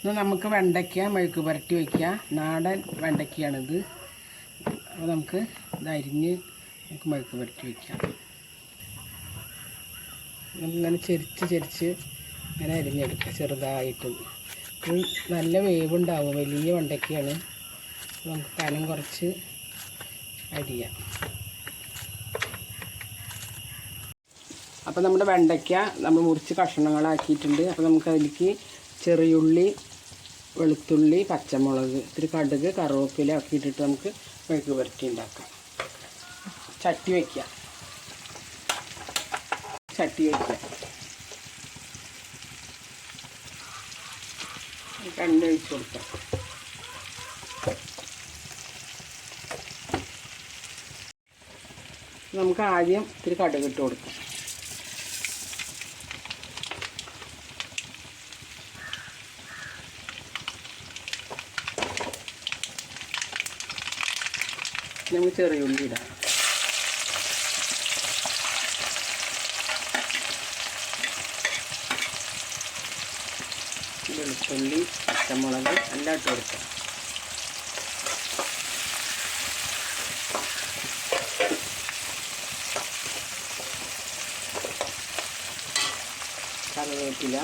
ഇന്ന് നമുക്ക് വെണ്ടയ്ക്ക മെഴുക്ക് പുരട്ടി വയ്ക്കുക നാടൻ വെണ്ടയ്ക്കയാണിത്. അപ്പോൾ നമുക്ക് ഇത് അരിഞ്ഞ് നമുക്ക് മെഴുക്ക് പുരട്ടി വയ്ക്കാം ഇങ്ങനെ ചെരിച്ച് ചെരിച്ച് ഇങ്ങനെ അരിഞ്ഞെടുക്കുക ചെറുതായിട്ടും. ഇത് നല്ല വേവുണ്ടാവും. വലിയ വെണ്ടയ്ക്കയാണ്. നമുക്ക് കനം കുറച്ച് അരിയാം. അപ്പോൾ നമ്മുടെ വെണ്ടയ്ക്ക നമ്മൾ മുറിച്ച് കഷ്ണങ്ങളാക്കിയിട്ടുണ്ട്. അപ്പോൾ നമുക്ക് അതിലേക്ക് ചെറിയുള്ളി വെളുത്തുള്ളി പച്ചമുളക് ഇത്തിരി കടുക് കറുവപ്പില ഒക്കെ ഇട്ടിട്ട് നമുക്ക് മെഴുക്ക് പുരട്ടി ഉണ്ടാക്കാം. ചട്ടി വയ്ക്കുക ചട്ടി വയ്ക്കുക എണ്ണ ഒഴിച്ച് കൊടുക്കാം. നമുക്ക് ആദ്യം ഇത്തിരി കടുകിട്ട് കൊടുക്കാം. നമുക്ക് ചെറിയ ഉള്ളി ഇടാം. വെളുത്തുള്ളി പച്ചമുളക് എല്ലാം ഇട്ട് കൊടുക്കാം. കറിവേപ്പില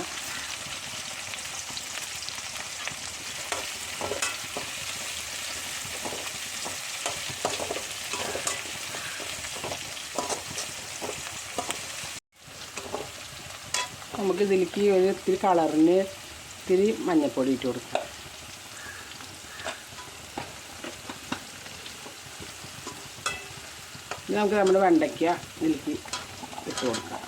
നമുക്ക് ഇതിലേക്ക് ഒരു ഇത്തിരി കളറിന് ഇത്തിരി മഞ്ഞൾപ്പൊടി ഇട്ട് കൊടുക്കാം. ഇനി നമുക്ക് നമ്മുടെ വെണ്ടയ്ക്ക ഇതിലേക്ക് ഇട്ട് കൊടുക്കാം.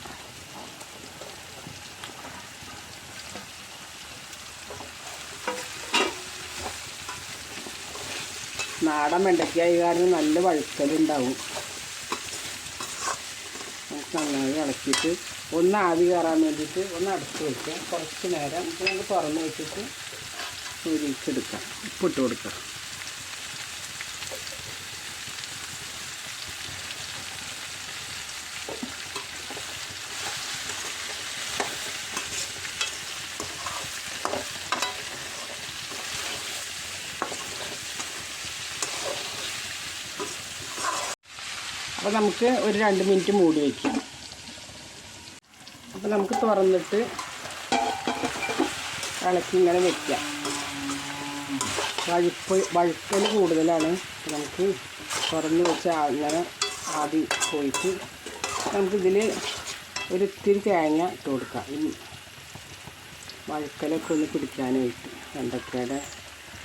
നാടൻ വെണ്ടയ്ക്ക ഈ കാരണം നല്ല വഴുക്കലുണ്ടാവും. നമുക്ക് നന്നായി ഇളക്കിയിട്ട് ഒന്ന് ആവി കയറാൻ വേണ്ടിയിട്ട് ഒന്ന് അടച്ച് വയ്ക്കുക കുറച്ച് നേരം നമുക്ക് തുറന്ന് വെച്ചിട്ട് ഉപ്പ് ഇട്ട് കൊടുക്കാം. അപ്പോൾ നമുക്ക് ഒരു രണ്ട് മിനിറ്റ് മൂടി വയ്ക്കാം അപ്പോൾ നമുക്ക് തുറന്നിട്ട് ഇളക്കി ഇങ്ങനെ വെക്കാം വഴുപ്പ് വഴുക്കൽ കൂടുതലാണ്. നമുക്ക് തുറന്ന് വെച്ച് അങ്ങനെ ആദ്യം പോയിട്ട് നമുക്കിതിൽ ഒരു ഇത്തിരി തേങ്ങ ഇട്ട് കൊടുക്കാം. വഴുക്കലൊക്കെ ഒന്ന് പിടിക്കാനായിട്ട്. വെണ്ടക്കയുടെ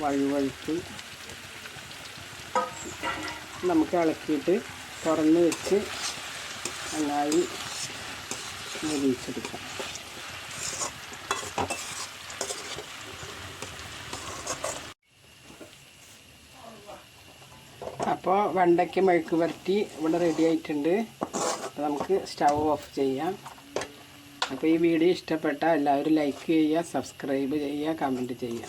വഴുവഴുപ്പ് നമുക്ക് ഇളക്കിയിട്ട് തുറന്ന് വെച്ച് നന്നായി മുരിച്ചെടുക്കാം അപ്പോൾ വെണ്ടയ്ക്ക് മെഴുക്ക് പുരട്ടി ഇവിടെ റെഡി ആയിട്ടുണ്ട്. നമുക്ക് സ്റ്റവ് ഓഫ് ചെയ്യാം. അപ്പോൾ ഈ വീഡിയോ ഇഷ്ടപ്പെട്ടാൽ എല്ലാവരും ലൈക്ക് ചെയ്യുക സബ്സ്ക്രൈബ് ചെയ്യുക കമന്റ് ചെയ്യുക.